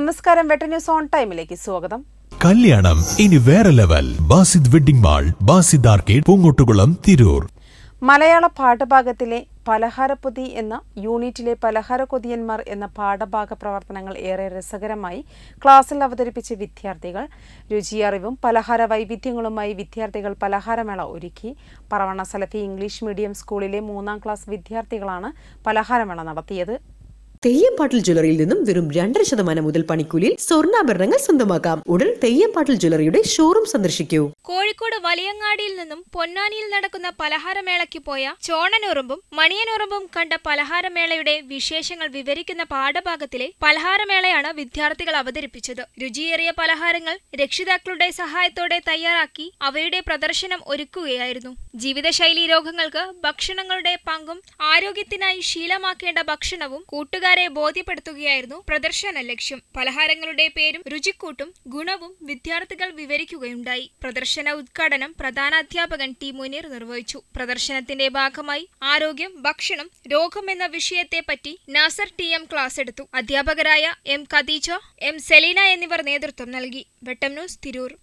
നമസ്കാരം. വെട്ട news on ടൈമിലേക്ക് സ്വാഗതം. കല്യാണം ഇനി വേറെ level. Basid wedding mall Basid arcade Poongottukulam Tirur. മലയാള പാഠഭാഗത്തിലെ പലഹാരപ്പൊതി എന്ന യൂണിറ്റിലെ പലഹാര കൊതിയന്മാർ എന്ന പാഠഭാഗ പ്രവർത്തനങ്ങൾ ഏറെ രസകരമായി ക്ലാസ്സിൽ അവതരിപ്പിച്ച വിദ്യാർത്ഥികൾ. രുചിയറിവും പലഹാര വൈവിധ്യങ്ങളുമായി വിദ്യാർത്ഥികൾ പലഹാരമേള ഒരുക്കി. പറവണ സലഫി ഇംഗ്ലീഷ് മീഡിയം സ്കൂളിലെ മൂന്നാം ക്ലാസ് വിദ്യാർത്ഥികളാണ് പലഹാരമേള നടത്തിയത്. തെയ്യംപാട്ടിൽ ജ്വല്ലറിയിൽ നിന്നും വെറും രണ്ടര ശതമാനം മുതൽ പണിക്കൂലിയിൽ സ്വർണാഭരണങ്ങൾ സ്വന്തമാക്കാം. ഉടൻ തെയ്യംപാട്ടിൽ ജ്വല്ലറിയുടെ ഷോറൂം സന്ദർശിക്കൂ. കോഴിക്കോട് വലിയങ്ങാടിയിൽ നിന്നും പൊന്നാനിയിൽ നടക്കുന്ന പലഹാരമേളയ്ക്ക് പോയ ചോണനുറുമ്പും മണിയനുറുമ്പും കണ്ട പലഹാരമേളയുടെ വിശേഷങ്ങൾ വിവരിക്കുന്ന പാഠഭാഗത്തിലെ പലഹാരമേളയാണ് വിദ്യാർത്ഥികൾ അവതരിപ്പിച്ചത്. രുചിയേറിയ പലഹാരങ്ങൾ രക്ഷിതാക്കളുടെ സഹായത്തോടെ തയ്യാറാക്കി അവയുടെ പ്രദർശനം ഒരുക്കുകയായിരുന്നു. ജീവിതശൈലി രോഗങ്ങൾക്ക് ഭക്ഷണങ്ങളുടെ പങ്കും ആരോഗ്യത്തിനായി ശീലമാക്കേണ്ട ഭക്ഷണവും കൂട്ടുകാരെ ബോധ്യപ്പെടുത്തുകയായിരുന്നു പ്രദർശന ലക്ഷ്യം. പലഹാരങ്ങളുടെ പേരും രുചിക്കൂട്ടും ഗുണവും വിദ്യാർത്ഥികൾ വിവരിക്കുകയുണ്ടായി. പ്രദർശന ഉദ്ഘാടനം പ്രധാന അധ്യാപകൻ ടി മുനീർ നിർവഹിച്ചു. പ്രദർശനത്തിന്റെ ഭാഗമായി ആരോഗ്യം ഭക്ഷണം രോഗം എന്ന വിഷയത്തെപ്പറ്റി നാസർ ടി എം ക്ലാസ് എടുത്തു. അധ്യാപകരായ എം ഖദീജ എം സെലീന എന്നിവർ നേതൃത്വം നൽകി. വെട്ടം ന്യൂസ് തിരൂർ.